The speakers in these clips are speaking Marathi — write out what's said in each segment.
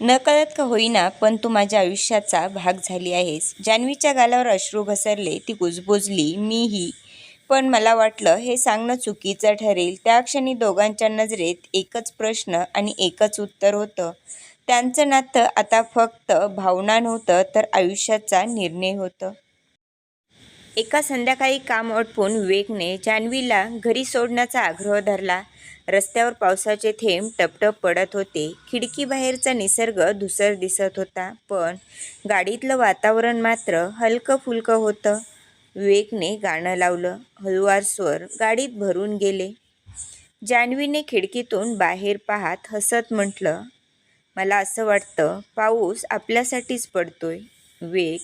नकळत का होईना पण तू माझ्या आयुष्याचा भाग झाली आहेस. जान्हवीच्या गालावर अश्रू घसरले ती कुजबुजली मीही. पण मला वाटलं हे सांगणं चुकीचं ठरेल. त्या क्षणी दोघांच्या नजरेत एकच प्रश्न आणि एकच उत्तर होतं. त्यांचं नातं आता फक्त भावना नव्हतं तर आयुष्याचा निर्णय होतं. एका संध्याकाळी काम आटपून विवेकने जान्हवीला घरी सोडण्याचा आग्रह धरला. रस्त्यावर पावसाचे थेंब टपटप पडत होते. खिडकीबाहेरचा निसर्ग धुसर दिसत होता पण गाडीतलं वातावरण मात्र हलकं फुलकं होतं. विवेकने गाणं लावलं. हळूवार स्वर गाडीत भरून गेले. जान्हवीने खिडकीतून बाहेर पाहत हसत म्हटलं मला असं वाटतं पाऊस आपल्यासाठीच पडतोय. वेग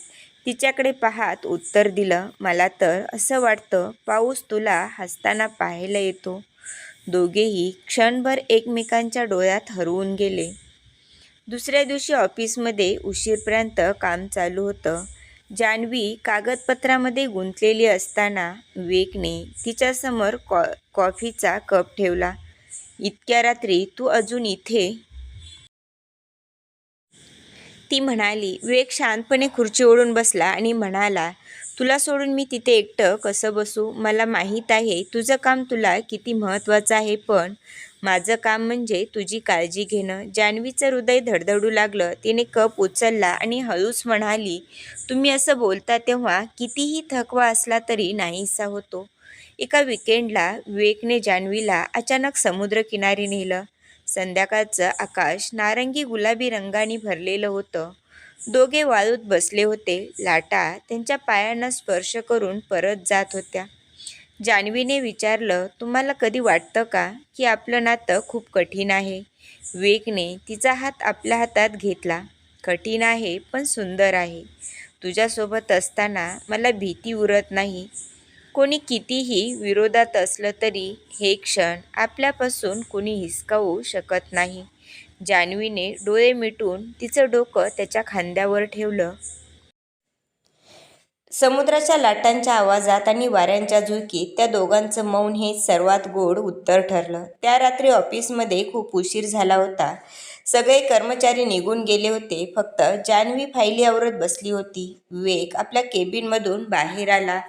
तिच्याकडे पाहत उत्तर दिलं मला तर असं वाटतं पाऊस तुला हसताना पाहायला येतो. दोघेही क्षणभर एकमेकांच्या डोळ्यात हरवून गेले. दुसऱ्या दिवशी ऑफिसमध्ये उशीरपर्यंत काम चालू होतं. जान्हवी कागदपत्रामध्ये गुंतलेली असताना वेकने तिच्यासमोर कॉ कॉफीचा कप ठेवला. इतक्या रात्री तू अजून इथे ती म्हणाली विवेक शांतपणे खुर्ची ओढून बसला आणि म्हणाला तुला सोडून मी तिथे एकटं कसं बसू? मला माहीत आहे तुझं काम तुला किती महत्त्वाचं आहे पण माझं काम म्हणजे तुझी काळजी घेणं. जान्हवीचं हृदय धडधडू लागलं. तिने कप उचलला आणि हळूच म्हणाली तुम्ही असं बोलता तेव्हा कितीही थकवा असला तरी नाहीसा होतो. एका विकेंडला विवेकने जान्हवीला अचानक समुद्रकिनारी नेलं. संध्याकाळचं आकाश नारंगी गुलाबी रंगाने भरलेलं होतं. दोघे वाळूत बसले होते. लाटा त्यांच्या पायांना स्पर्श करून परत जात होत्या. जान्हवीने विचारलं तुम्हाला कधी वाटतं का की आपलं नातं खूप कठीण आहे? वेगने तिचा हात आपल्या हातात घेतला. कठीण आहे पण सुंदर आहे. तुझ्यासोबत असताना मला भीती उरत नाही. कोणी कितीही विरोधात असलं तरी हे क्षण आपल्यापासून कोणी हिसकावू शकत नाही. जान्हवीने डोळे मिटून तिचं डोकं त्याच्या खांद्यावर ठेवलं. समुद्राच्या लाटांच्या आवाजात आणि वाऱ्यांच्या झुळकीत त्या दोघांचं मौन हे सर्वात गोड उत्तर ठरलं. त्या रात्री ऑफिसमध्ये खूप उशीर झाला होता. सगळे कर्मचारी निघून गेले होते. फक्त जान्हवी फायली आवरत बसली होती. विवेक आपल्या केबिनमधून बाहेर आला.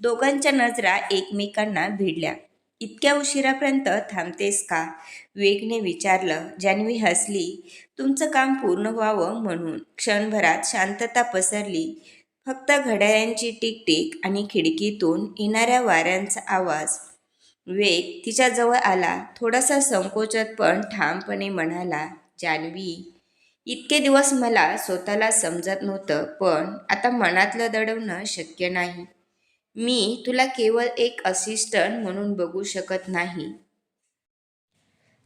दोघांच्या नजरा एकमेकांना भिडल्या. इतक्या उशिरापर्यंत थांबतेस का? वेगने विचारलं. जान्हवी हसली. तुमचं काम पूर्ण व्हावं म्हणून. क्षणभरात शांतता पसरली. फक्त घड्याळ्यांची टिकटिक आणि खिडकीतून येणाऱ्या वाऱ्यांचा आवाज. वेग तिच्याजवळ आला. थोडासा संकोचत पण ठामपणे म्हणाला जान्हवी इतके दिवस मला स्वतःला समजत नव्हतं पण आता मनातलं दडवणं शक्य नाही. मी तुला केवळ एक असिस्टंट म्हणून बघू शकत नाही.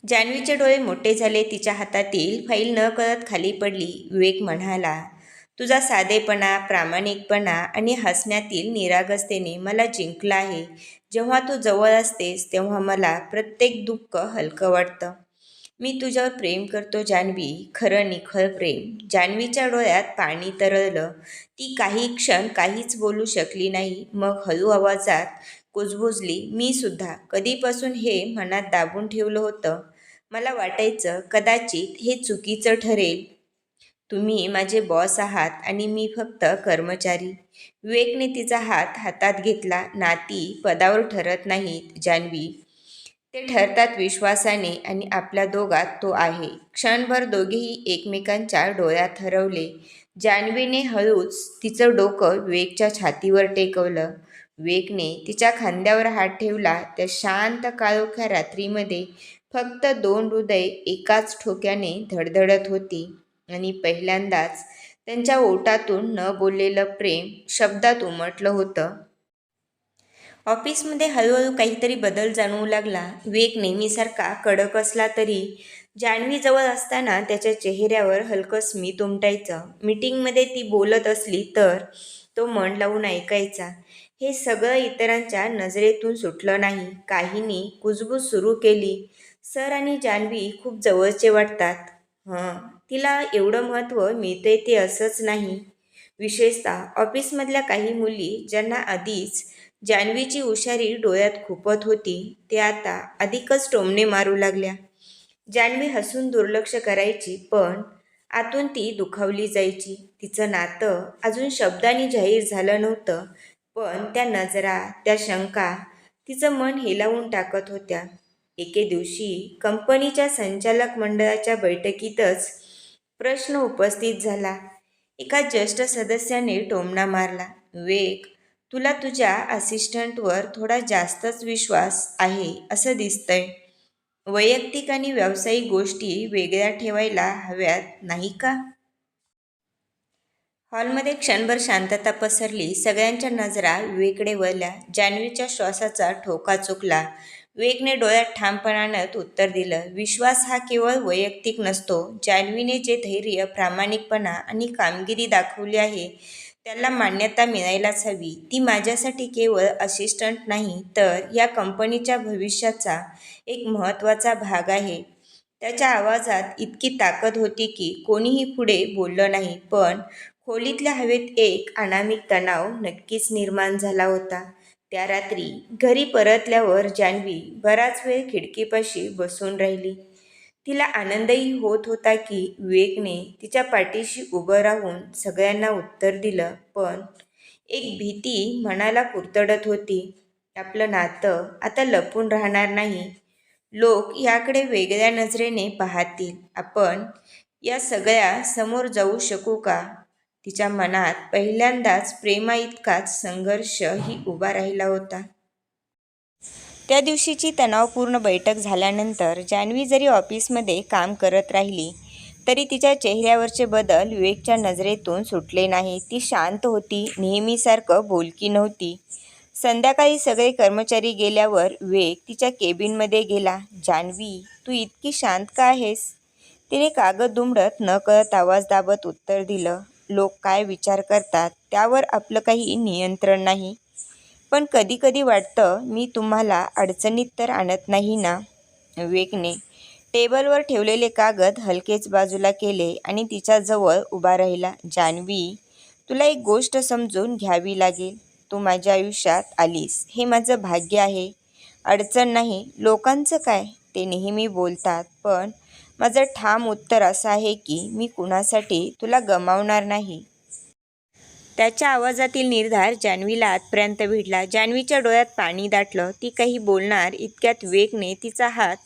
जान्हवीचे डोळे मोठे झाले. तिच्या हातातील फाईल न करत खाली पडली. विवेक म्हणाला तुझा साधेपणा प्रामाणिकपणा आणि हसण्यातील निरागसतेने मला जिंकला आहे. जेव्हा तू जवळ असतेस तेव्हा मला प्रत्येक दुःख हलकं वाटतं. मी तुझ्यावर प्रेम करतो जान्हवी. खरं निखळ प्रेम. जान्हवीच्या डोळ्यात पाणी तरळलं. ती काही क्षण काहीच बोलू शकली नाही. मग हळू आवाजात कुजबुजली मी सुद्धा. कधीपासून हे मनात दाबून ठेवलं होतं? मला वाटायचं कदाचित हे चुकीचं ठरेल. तुम्ही माझे बॉस आहात आणि मी फक्त कर्मचारी. विवेकने तिचा हात हातात घेतला. नाती पदावर ठरत नाहीत जान्हवी. ते ठरतात विश्वासाने आणि आपल्या दोघात तो आहे. क्षणभर दोघेही एकमेकांच्या डोळ्यात हरवले. जान्हवीने हळूच तिचं डोकं विवेकच्या छातीवर टेकवलं. विवेकने तिच्या खांद्यावर हात ठेवला. त्या शांत काळोख्या रात्रीमध्ये फक्त दोन हृदय एकाच ठोक्याने धडधडत होती आणि पहिल्यांदाच त्यांच्या ओटातून न बोललेलं प्रेम शब्दात उमटलं होतं. ऑफिसमध्ये हळूहळू काहीतरी बदल जाणवू लागला. विवेक नेहमीसारखा कडक असला तरी. जान्हवीजवळ असताना त्याच्या चेहऱ्यावर हलकं स्मित उमटायचं मीटिंगमध्ये ती बोलत असली तर तो मन लावून ऐकायचा. हे सगळं इतरांच्या नजरेतून सुटलं नाही. काहींनी कुजबूज सुरू केली. सर आणि जान्हवी खूप जवळचे वाटतात. हं तिला एवढं महत्त्व मिळते ते असंच नाही. विशेषतः ऑफिसमधल्या काही मुली ज्यांना आधीच जान्हवीची हुशारी डोळ्यात खुपत होती ते आता अधिकच टोमणे मारू लागल्या. जान्हवी हसून दुर्लक्ष करायची पण आतून ती दुखावली जायची. तिचं नातं अजून शब्दांनी जाहीर झालं नव्हतं पण त्या नजरा त्या शंका तिचं मन हेलावून टाकत होत्या. एके दिवशी कंपनीच्या संचालक मंडळाच्या बैठकीतच प्रश्न उपस्थित झाला. एका ज्येष्ठ सदस्याने टोमणा मारला. विवेक तुला तुझ्या असिस्टंटवर थोडा जास्तच विश्वास आहे असं दिसतंय. वैयक्तिक आणि व्यावसायिक गोष्टी वेगळ्या ठेवायला हव्यात नाही का? हॉलमध्ये क्षणभर शांतता पसरली. सगळ्यांच्या नजरा विवेकडे वळल्या. जान्हवीच्या श्वासाचा ठोका चुकला. वेगने डोळ्यात ठामपणानं उत्तर दिलं. विश्वास हा केवळ वैयक्तिक नसतो. जान्हवीने जे धैर्य प्रामाणिकपणा आणि कामगिरी दाखवली आहे त्याला मान्यता मिळायलाच हवी. ती माझ्यासाठी केवळ असिस्टंट नाही तर या कंपनीच्या भविष्याचा एक महत्त्वाचा भाग आहे. त्याच्या आवाजात इतकी ताकद होती की कोणीही पुढे बोललं नाही पण खोलीतल्या हवेत एक अनामिक तणाव नक्कीच निर्माण झाला होता. त्या रात्री घरी परतल्यावर जान्हवी बराच वेळ खिडकीपाशी बसून राहिली. तिला आनंदही होत होता की विवेकने तिच्या पाठीशी उभं राहून सगळ्यांना उत्तर दिलं पण एक भीती मनाला कुरतडत होती. आपलं नातं आता लपून राहणार नाही. लोक याकडे वेगळ्या नजरेने पाहतील. आपण या सगळ्या समोर जाऊ शकू का? तिच्या मनात पहिल्यांदाच प्रेमाइतकाच संघर्षही उभा राहिला होता. त्या दिवशीची तणावपूर्ण बैठक झाल्यानंतर जान्हवी जरी ऑफिसमध्ये काम करत राहिली तरी तिच्या चेहऱ्यावरचे बदल विवेकच्या नजरेतून सुटले नाही. ती शांत होती नेहमीसारखं बोलकी नव्हती. संध्याकाळी सगळे कर्मचारी गेल्यावर विवेक तिच्या केबिनमध्ये गेला. जान्हवी तू इतकी शांत का आहेस? तिने कागद दुमडत न कळत आवाज दाबत उत्तर दिलं. लोक काय विचार करतात त्यावर आपलं काही नियंत्रण नाही. पण कधी कधी वाटतं मी तुम्हाला अडचणीत तर आणत नाही ना? विवेकने टेबलवर ठेवलेले कागद हलकेच बाजूला केले आणि तिच्याजवळ उभा राहिला. जान्हवी तुला एक गोष्ट समजून घ्यावी लागेल. तू माझ्या आयुष्यात आलीस. हे माझं भाग्य आहे. अडचण नाही. लोकांचं काय? ते नेहमी बोलतात. पण माझं ठाम उत्तर असं आहे की मी कुणासाठी तुला गमावणार नाही. त्याच्या आवाजातील निर्धार जान्हवीला आतपर्यंत भिडला. जान्हवीच्या डोळ्यात पाणी दाटलं. ती काही बोलणार इतक्यात वेगने तिचा हात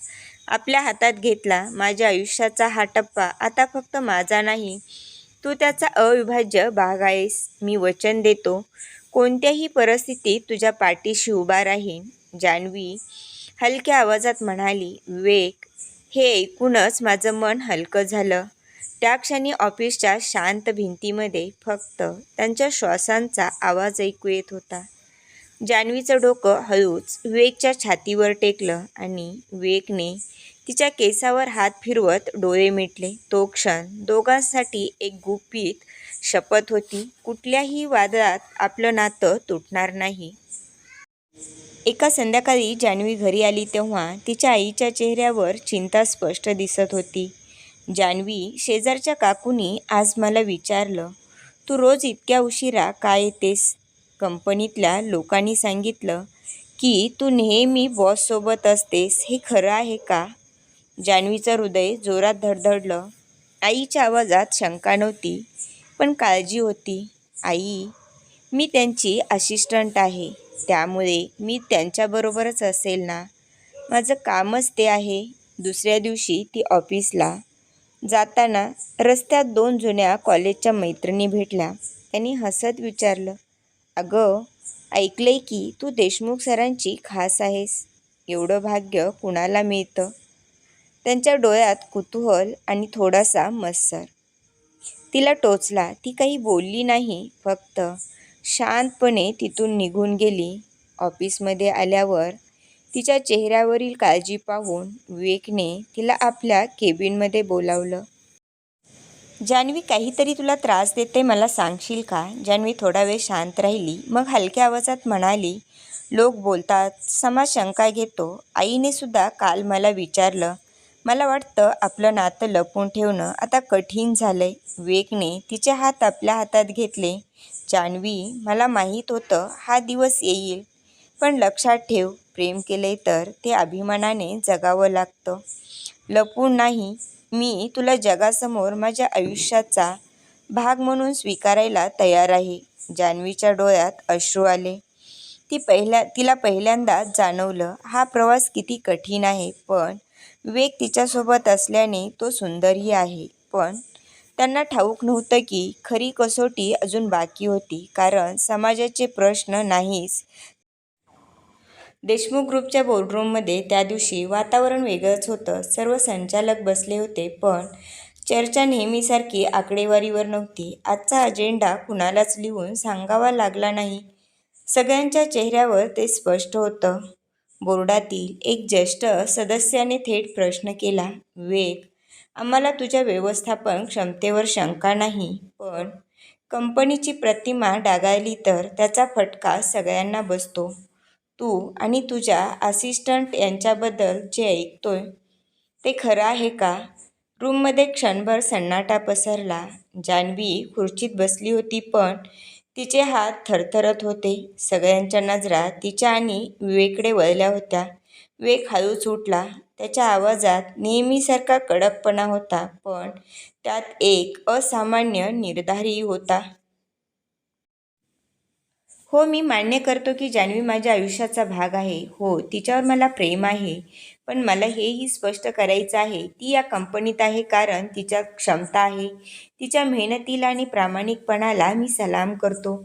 आपल्या हातात घेतला. माझ्या आयुष्याचा हा टप्पा आता फक्त माझा नाही. तू त्याचा अविभाज्य भाग आहेस. मी वचन देतो. कोणत्याही परिस्थितीत तुझ्या पाठीशी उभा राहीन. जान्हवी हलक्या आवाजात म्हणाली विवेक हे ऐकूनच माझं मन हलकं झालं. त्या क्षणी ऑफिसच्या शांत भिंतीमध्ये फक्त त्यांच्या श्वासांचा आवाज ऐकू येत होता. जान्हवीचं डोकं हळूच विवेकच्या छातीवर टेकलं आणि विवेकने तिच्या केसावर हात फिरवत डोळे मिटले. तो क्षण दोघांसाठी एक गुपित शपथ होती. कुठल्याही वादळात आपलं नातं तुटणार नाही. एका संध्याकाळी जान्हवी घरी आली तेव्हा तिच्या आईच्या चेहऱ्यावर चिंता स्पष्ट दिसत होती. जान्हवी शेजारच्या काकूनी आज मला विचारलं तू रोज इतक्या उशिरा का येतेस कंपनीतल्या लोकांनी सांगितलं की तू नेहमी बॉससोबत असतेस हे खरं आहे का जान्हवीचं हृदय जोरात धडधडलं. आईच्या आवाजात शंका नव्हती पण काळजी होती. आई मी त्यांची असिस्टंट आहे. त्यामुळे मी त्यांच्याबरोबरच असेल ना? माझं कामच ते आहे. दुसऱ्या दिवशी ती ऑफिसला जाताना रस्त्यात दोन जुन्या कॉलेजच्या मैत्रिणी भेटल्या. त्यांनी हसत विचारलं अगं ऐकलंय की तू देशमुख सरांची खास आहेस? एवढं भाग्य कुणाला मिळतं? त्यांच्या डोळ्यात कुतूहल आणि थोडासा मत्सर. तिला टोचला ती काही बोलली नाही फक्त शांतपणे तिथून निघून गेली. ऑफिसमध्ये आल्यावर तिच्या चेहऱ्यावरील काळजी पाहून विवेकने तिला आपल्या केबिनमध्ये बोलावलं. जान्हवी काहीतरी तुला त्रास देते मला सांगशील का जान्हवी थोडा वेळ शांत राहिली. मग हलक्या आवाजात म्हणाली लोक बोलतात समाज शंका घेतो. आईने सुद्धा काल मला विचारलं मला वाटतं आपलं नातं लपून ठेवणं आता कठीण झालंय. वेगने तिचे हात आपल्या हातात घेतले. जान्हवी मला माहीत होतं हा दिवस येईल. पण लक्षात ठेव प्रेम केले तर ते अभिमानाने जगावं लागतं. लपून नाही मी तुला जगासमोर माझ्या आयुष्याचा भाग म्हणून स्वीकारायला तयार आहे. जान्हवीच्या डोळ्यात अश्रू आले. ती पहिल्या तिला पहिल्यांदाच जाणवलं हा प्रवास किती कठीण आहे पण विवेक तिच्यासोबत असल्याने तो सुंदरही आहे. पण त्यांना ठाऊक नव्हतं की खरी कसोटी अजून बाकी होती कारण समाजाचे प्रश्न नाहीच. देशमुख ग्रुपच्या बोर्डरूममध्ये त्या दिवशी वातावरण वेगळंच होतं. सर्व संचालक बसले होते पण चर्चा नेहमीसारखी आकडेवारीवर नव्हती. आजचा अजेंडा कुणालाच लिहून सांगावा लागला नाही. सगळ्यांच्या चेहऱ्यावर ते स्पष्ट होतं. बोर्डातील एक ज्येष्ठ सदस्याने थेट प्रश्न केला. विवेक आम्हाला तुझ्या व्यवस्थापन क्षमतेवर शंका नाही पण कंपनीची प्रतिमा डागाळली तर त्याचा फटका सगळ्यांना बसतो. तू आणि तुझ्या असिस्टंट यांच्याबद्दल जे ऐकतोय ते खरं आहे का? रूममध्ये क्षणभर सन्नाटा पसरला. जान्हवी खुर्चीत बसली होती पण तिचे हात थरथरत होते. सगळ्यांच्या नजरा तिच्या आणि विवेकडे वळल्या होत्या. विवेक हळूच उठला. त्याच्या आवाजात नेहमीसारखा कडकपणा होता पण त्यात एक असामान्य निर्धारही होता. हो मी मान्य करतो की जान्हवी माझ्या आयुष्याचा भाग आहे. हो तिच्यावर मला प्रेम आहे. पण मला हेही स्पष्ट करायचं आहे ती या कंपनीत आहे कारण तिच्या क्षमता आहे. तिच्या मेहनतीला आणि प्रामाणिकपणाला मी सलाम करतो.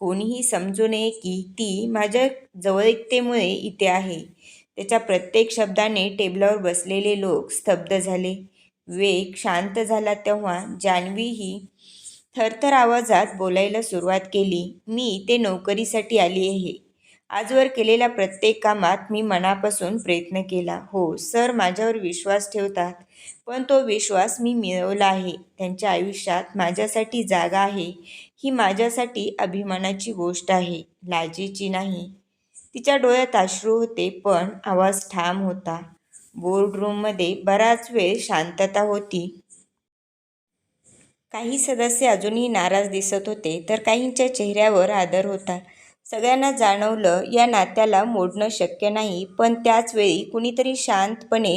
कोणीही समजू नये की ती माझ्या जवळीकतेमुळे इथे आहे. त्याच्या प्रत्येक शब्दाने टेबलावर बसलेले लोक स्तब्ध झाले. वेग शांत झाला तेव्हा जान्हवी ही थरथर आवाजात बोलायला सुरुवात केली मी ते नोकरीसाठी आली आहे. आजवर केलेल्या प्रत्येक कामात मी मनापासून प्रयत्न केला. हो सर माझ्यावर विश्वास ठेवतात पण तो विश्वास मी मिळवला आहे. त्यांच्या आयुष्यात माझ्यासाठी जागा आहे ही माझ्यासाठी अभिमानाची गोष्ट आहे. लाजेची नाही. तिच्या डोळ्यात अश्रू होते पण आवाज ठाम होता. बोर्डरूममध्ये बराच वेळ शांतता होती. काही सदस्य अजूनही नाराज दिसत होते तर काहींच्या चेहऱ्यावर आदर होता. सगळ्यांना जाणवलं या नात्याला मोडणं शक्य नाही पण त्याचवेळी कुणीतरी शांतपणे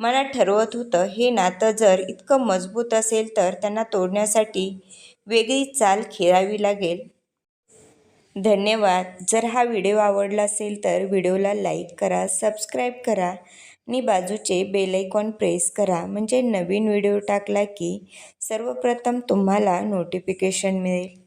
मनात ठरवत होतं हे नातं जर इतकं मजबूत असेल तर त्यांना तोडण्यासाठी वेगळी चाल खेळावी लागेल. धन्यवाद. जर हा व्हिडिओ आवडला असेल तर व्हिडिओला लाईक करा सबस्क्राईब करा आणि बाजूचे बेल आयकॉन प्रेस करा. म्हणजे नवीन व्हिडिओ टाकला की सर्वप्रथम तुम्हाला नोटिफिकेशन मिळेल.